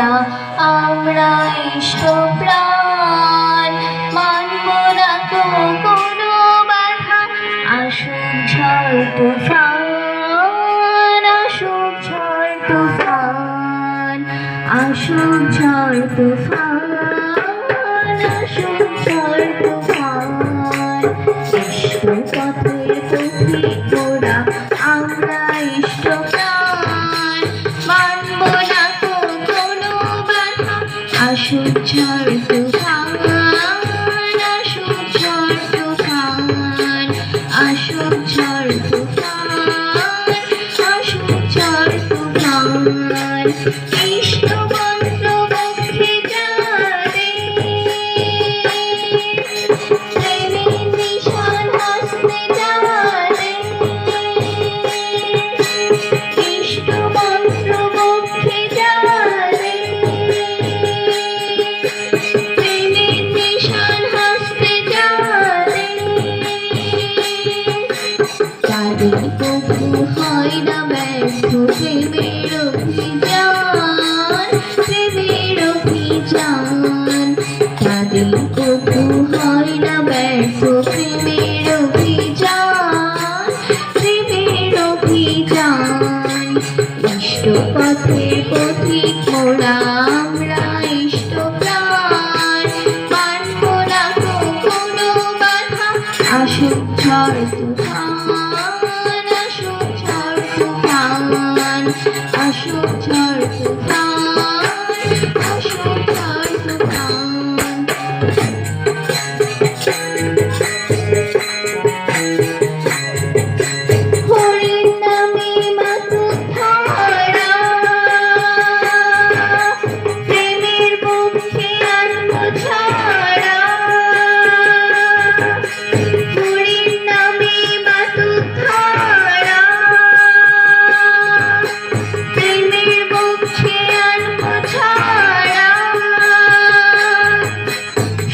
মোরা আমরা ইষ্ট প্রাণ। মানব না তো কোনো বাধা। আসুক ঝড় তুফান, আসুক ঝড় তুফান, আসুক ঝড় তুফান, আসুক ঝড় তুফান। ইষ্ট পথিক আসুক ঝড় তুফান আসুক ঝড় তুফান আসুক ঝড় তুফান আসুক ঝড় কবু হয় না ব্যর্থ প্রেমের অভিযান প্রেমের অভিযান তাদের কবু হয় না ব্যর্থ প্রেমের অভিযান প্রেমের অভিযান ইষ্ট পথের পথিক মোরা আমরা ইষ্ট প্রাণ। আসুক ঝড় তুফান। আসুক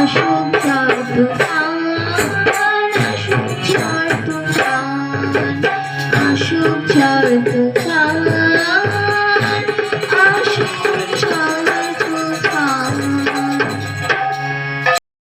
আসুক ঝড়